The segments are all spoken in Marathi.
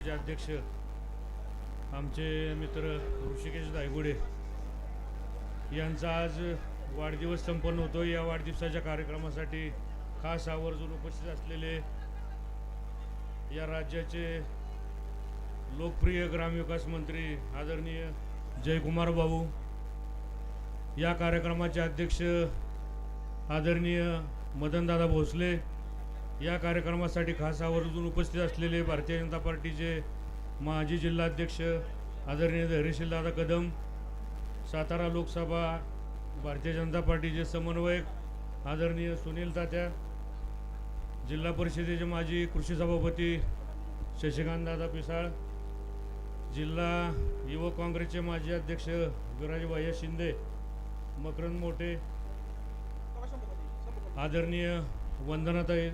चे अध्यक्ष आमचे मित्र ऋषिकेश दायगुडे यांचा आज वाढदिवस संपन्न होतो या वाढदिवसाच्या कार्यक्रमासाठी खास आवर्जून उपस्थित असलेले या राज्याचे लोकप्रिय ग्रामविकास मंत्री आदरणीय जयकुमार भाऊ या कार्यक्रमाचे अध्यक्ष आदरणीय मदनदादा भोसले या कार्यक्रमासाठी खास आवर्जून उपस्थित असलेले भारतीय जनता पार्टीचे माजी जिल्हाध्यक्ष आदरणीय धैर्यशील दादा कदम सातारा लोकसभा भारतीय जनता पार्टीचे समन्वयक आदरणीय सुनील तात्या जिल्हा परिषदेचे माजी कृषी सभापती शशिकांत दादा पिसाळ जिल्हा युवक काँग्रेसचे माजी अध्यक्ष विराजभाई शिंदे मकरंद मोठे आदरणीय वंदनाताई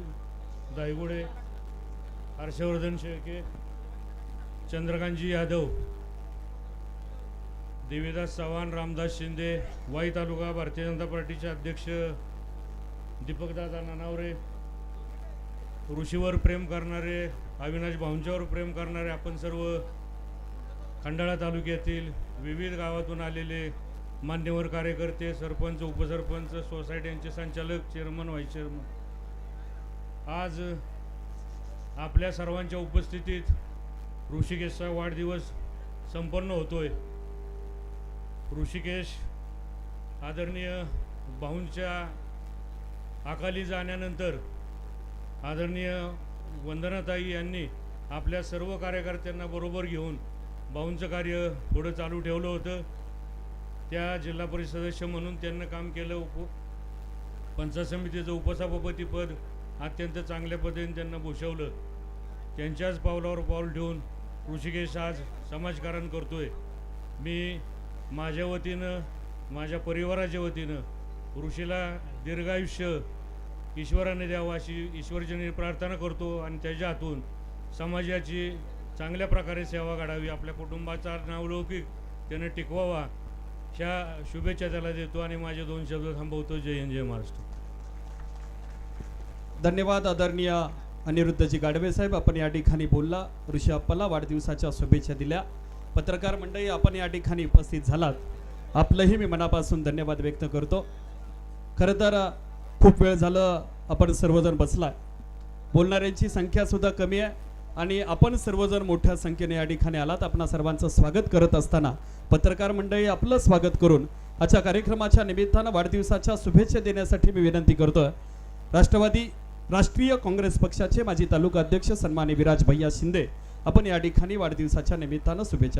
दायगुडे हर्षवर्धन शेळके चंद्रकांतजी यादव देवीदास चव्हाण रामदास शिंदे वाई तालुका भारतीय जनता पार्टीचे अध्यक्ष दीपकदादा नानावरे ऋषीवर प्रेम करणारे अविनाश भाऊंच्यावर प्रेम करणारे आपण सर्व खंडाळा तालुक्यातील विविध गावातून आलेले मान्यवर कार्यकर्ते सरपंच उपसरपंच सोसायट्यांचे संचालक चेअरमन व्हाईस चेअरमन आज आपल्या सर्वांच्या उपस्थितीत ऋषिकेशचा वाढदिवस संपन्न होतोय. ऋषिकेश आदरणीय भाऊंच्या अकाली जाण्यानंतर आदरणीय वंदनाताई यांनी आपल्या सर्व कार्यकर्त्यांना बरोबर घेऊन भाऊंचं कार्य पुढं चालू ठेवलं होतं. त्या जिल्हा परिषद सदस्य म्हणून त्यांना काम केलं. उप पंचायत समितीचं उपसभापतीपद अत्यंत चांगल्या पद्धतीने त्यांना भूषवलं. त्यांच्याच पावलावर पाऊल ठेवून ऋषिकेश आज समाजकारण करतो आहे मी माझ्या वतीनं माझ्या परिवाराच्या वतीनं ऋषीला दीर्घायुष्य ईश्वराने द्यावं अशी ईश्वरजनी प्रार्थना करतो आणि त्याच्या हातून समाजाची चांगल्या प्रकारे सेवा घडावी आपल्या कुटुंबाचा नावलौकिक त्यानं टिकवावा ह्या शुभेच्छा त्याला देतो आणि माझे दोन शब्द थांबवतो. जय हिंद जय महाराष्ट्र. धन्यवाद आदरणीय अनिरुद्धजी गाडवे साहेब आपण या ठिकाणी बोलला. ऋषी अप्पाला वाढदिवसाच्या शुभेच्छा दिल्या. पत्रकार मंडळी आपण या ठिकाणी उपस्थित झालात. आपलंही मी मनापासून धन्यवाद व्यक्त करतो. खरं तर खूप वेळ झालं आपण सर्वजण बसला बोलणाऱ्यांची संख्यासुद्धा कमी आहे आणि आपण सर्वजण मोठ्या संख्येने या ठिकाणी आलात. आपणा सर्वांचं स्वागत करत असताना पत्रकार मंडळी आपलं स्वागत करून आजच्या कार्यक्रमाच्या निमित्तानं वाढदिवसाच्या शुभेच्छा देण्यासाठी मी विनंती करतो राष्ट्रवादी राष्ट्रीय काँग्रेस पक्षाचे माजी तालुका अध्यक्ष सन्मान्य विराज भैया शिंदे आपण या ठिकाणी वाढदिवसाच्या निमित्तानं शुभेच्छा